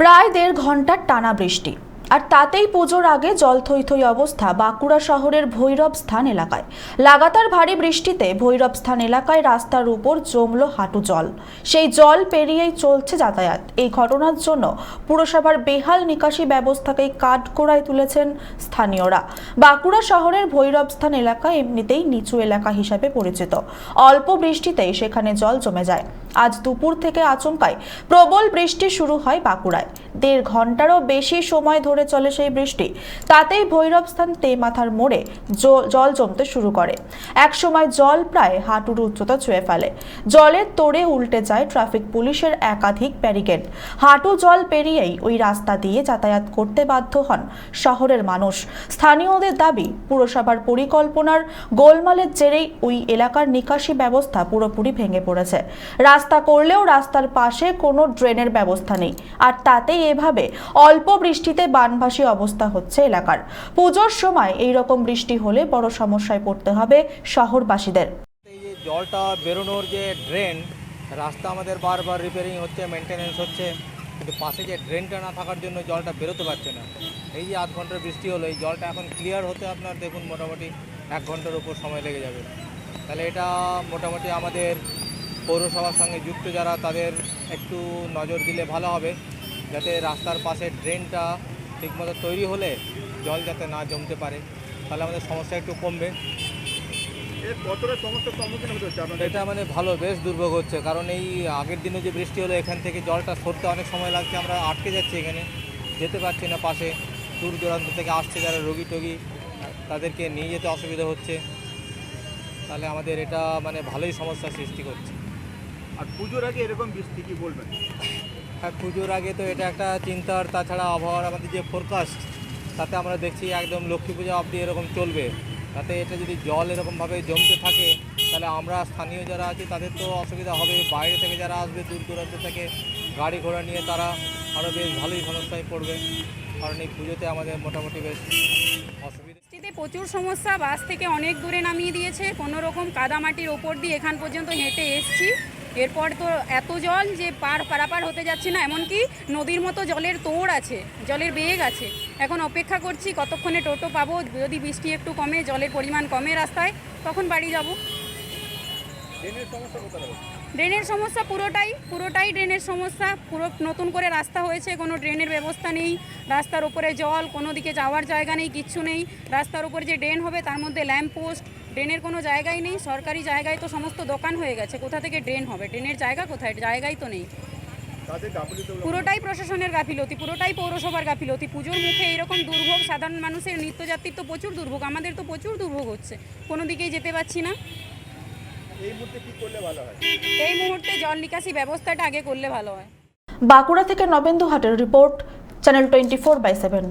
প্রায় দেড় ঘণ্টার টানা বৃষ্টি। আর তাতেই পুজোর আগে জল থই থই অবস্থা বাঁকুড়া শহরের ভৈরব স্থান এলাকায়। লাগাতার ভারী বৃষ্টিতে ভৈরব স্থান এলাকায় রাস্তার উপর জমলো হাঁটু জল। সেই জল পেরিয়েই চলছে যাতায়াত। এই ঘটনার জন্য পুরসভার বেহাল নিকাশি ব্যবস্থাকেই কাঠগোড়ায় তুলেছেন স্থানীয়রা। বাঁকুড়া শহরের ভৈরব স্থান এলাকা এমনিতেই নিচু এলাকা হিসাবে পরিচিত। অল্প বৃষ্টিতেই সেখানে জল জমে যায়। আজ দুপুর থেকে আচমকায় প্রবল বৃষ্টি শুরু হয় বাঁকুড়ায়। দেড় ঘন্টারও বেশি সময় ধরে চলে সেই বৃষ্টি। তাতেই ভৈরব স্থান তেমাথার মোড়ে জল জমতে শুরু করে। এক সময় জল প্রায় হাঁটুর উচ্চতা ছুঁয়ে ফেলে। জলের তোড়ে উল্টে যায় ট্রাফিক পুলিশের একাধিক ব্যারিকেড। হাঁটু জল পেরিয়েই ওই রাস্তা দিয়ে যাতায়াত করতে বাধ্য হন শহরের মানুষ। স্থানীয়দের দাবি, পুরসভার পরিকল্পনার গোলমালের জেরেই ওই এলাকার নিকাশি ব্যবস্থা পুরোপুরি ভেঙে পড়েছে। রাস্তা করলেও রাস্তার পাশে কোনো ড্রেনের ব্যবস্থা নেই। আর তাতেই এভাবে অল্প বৃষ্টিতে বানভাসী অবস্থা হচ্ছে এলাকার। পুজোর সময় এই রকম বৃষ্টি হলে বড় সমস্যায় পড়তে হবে শহরবাসীদের। জলটা বেরোনোর যে ড্রেন রাস্তা আমাদের বারবার রিপেয়ারিং হচ্ছে মেনটেনেন্স হচ্ছে, কিন্তু পাশে যে ড্রেনটা না থাকার জন্য জলটা বেরোতে পারছে না। এই যে আধ ঘণ্টার বৃষ্টি হলো, এই জলটা এখন ক্লিয়ার হতে আপনার দেখুন মোটামুটি এক ঘণ্টার উপর সময় লেগে যাবে। তাহলে এটা মোটামুটি আমাদের পৌরসভার সঙ্গে যুক্ত যারা তাদের একটু নজর দিলে ভালো হবে যাতে রাস্তার পাশে ড্রেনটা ঠিকমতো তৈরি হলে জল যাতে না জমতে পারে। তাহলে আমাদের সমস্যা একটু কমবে। এটা মানে ভালো বেশ দুর্ভোগ হচ্ছে কারণ এই আগের দিনে যে বৃষ্টি হলো এখান থেকে জলটা সরতে অনেক সময় লাগছে আমরা আটকে যাচ্ছি এখানে যেতে পারছি না পাশে। দূর দূরান্ত থেকে আসছে যারা রোগী টোগী তাদেরকে নিয়ে যেতে অসুবিধা হচ্ছে। তাহলে আমাদের এটা মানে ভালোই সমস্যার সৃষ্টি করছে। আর পুজোর আগে এরকম বৃষ্টি কি বলবেন? আর পুজোর আগে তো এটা একটা চিন্তার তাছাড়া আবহাওয়ার আমাদের যে ফোরকাস্ট তাতে আমরা দেখছি একদম লক্ষ্মী পূজা অবধি এরকম চলবে। তাতে এটা যদি জল এরকমভাবে জমতে থাকে তাহলে আমরা স্থানীয় যারা আছি তাদের তো অসুবিধা হবে। বাইরে থেকে যারা আসবে দূর দূরান্ত থেকে গাড়ি ঘোড়া নিয়ে তারা আরও বেশ ভালোই সমস্যায় পড়বে। কারণ এই পুজোতে আমাদের মোটামুটি বেশ অসুবিধা। বৃষ্টিতে প্রচুর সমস্যা বাস থেকে অনেক দূরে নামিয়ে দিয়েছে। কোনো রকম কাদামাটির ওপর দিয়ে এখান পর্যন্ত হেঁটে এসছি। এরপর তো এত জল যে পার পারাপার হতে যাচ্ছে না এমনকি নদীর মতো জলের তোড় আছে জলের বেগ আছে। এখন অপেক্ষা করছি কতক্ষণে টোটো পাবো যদি বৃষ্টি একটু কমে জলের পরিমাণ কমে রাস্তায় তখন বাড়ি যাব। ড্রেনের সমস্যা পুরোটাই পুরোটাই ড্রেনের সমস্যা। পুরো নতুন করে রাস্তা হয়েছে কোনো ড্রেনের ব্যবস্থা নেই। রাস্তার উপরে জল কোনো দিকে যাওয়ার জায়গা নেই কিচ্ছু নেই। রাস্তার উপর যে ড্রেন হবে তার মধ্যে ল্যাম্প পোস্ট ড্রেনের কোনো জায়গাই নেই সরকারি জায়গায় তো সমস্ত দোকান হয়ে গেছে। কোথা থেকে ড্রেন হবে? ড্রেনের জায়গা কোথায়? জায়গাই তো নেই। পুরোটাই প্রশাসনের গাফিলতি পুরোটাই পৌরসভার গাফিলতি। পুজোর মুখে এরকম দুর্ভোগ সাধারণ মানুষের নিত্যযাত্রীর তো প্রচুর দুর্ভোগ আমাদের তো প্রচুর দুর্ভোগ হচ্ছে। কোনো দিকেই যেতে পারছি না। এই মুহূর্তে কি করলে ভালো হয়? এই মুহূর্তে জল নিকাশি ব্যবস্থাটা আগে করলে ভালো হয়। বাঁকুড়া থেকে নবেন্দু হাটের report channel twenty four by seven.